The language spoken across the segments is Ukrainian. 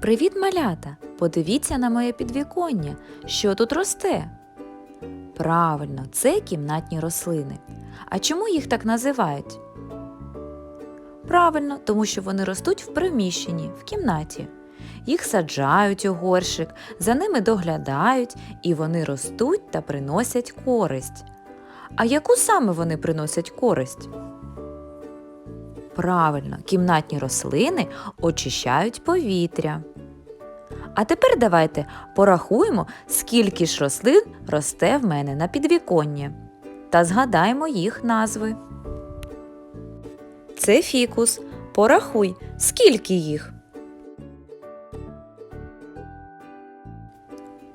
Привіт, малята! Подивіться на моє підвіконня. Що тут росте? Правильно, це кімнатні рослини. А чому їх так називають? Правильно, тому що вони ростуть в приміщенні, в кімнаті. Їх саджають у горщик, за ними доглядають, і вони ростуть та приносять користь. А яку саме вони приносять користь? Правильно, кімнатні рослини очищають повітря. А тепер давайте порахуємо, скільки ж рослин росте в мене на підвіконні. Та згадаємо їх назви. Це фікус. Порахуй, скільки їх.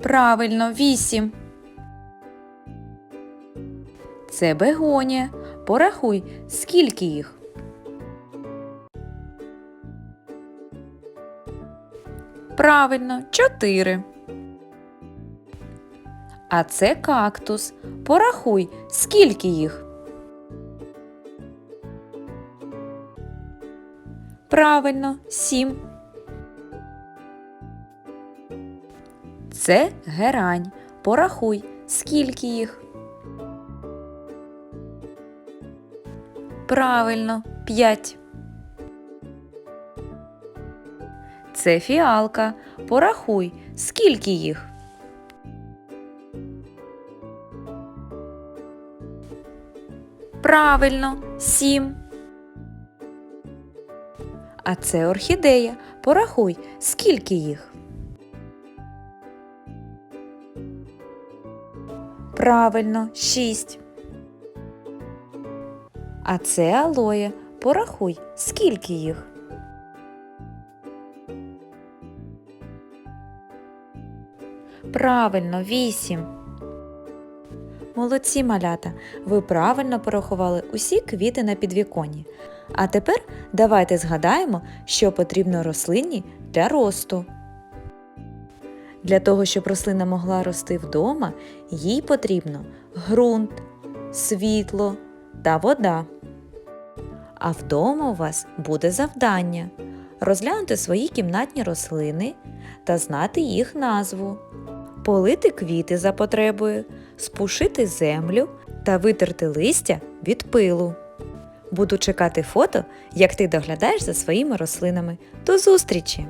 Правильно, вісім. Це бегонія. Порахуй, скільки їх. Правильно, чотири. А це кактус. Порахуй, скільки їх. Правильно, сім. Це герань. Порахуй, скільки їх. Правильно, п'ять. Це фіалка. Порахуй, скільки їх. Правильно, сім. А це орхідея. Порахуй, скільки їх. Правильно, шість. А це алоє. Порахуй, скільки їх. Правильно, вісім. Молодці малята, ви правильно порахували усі квіти на підвіконні. А тепер давайте згадаємо, що потрібно рослині для росту. Для того, щоб рослина могла рости вдома, їй потрібно ґрунт, світло та вода. А вдома у вас буде завдання розглянути свої кімнатні рослини та знати їх назву, полити квіти за потребою, спушити землю та витерти листя від пилу. Буду чекати фото, як ти доглядаєш за своїми рослинами. До зустрічі!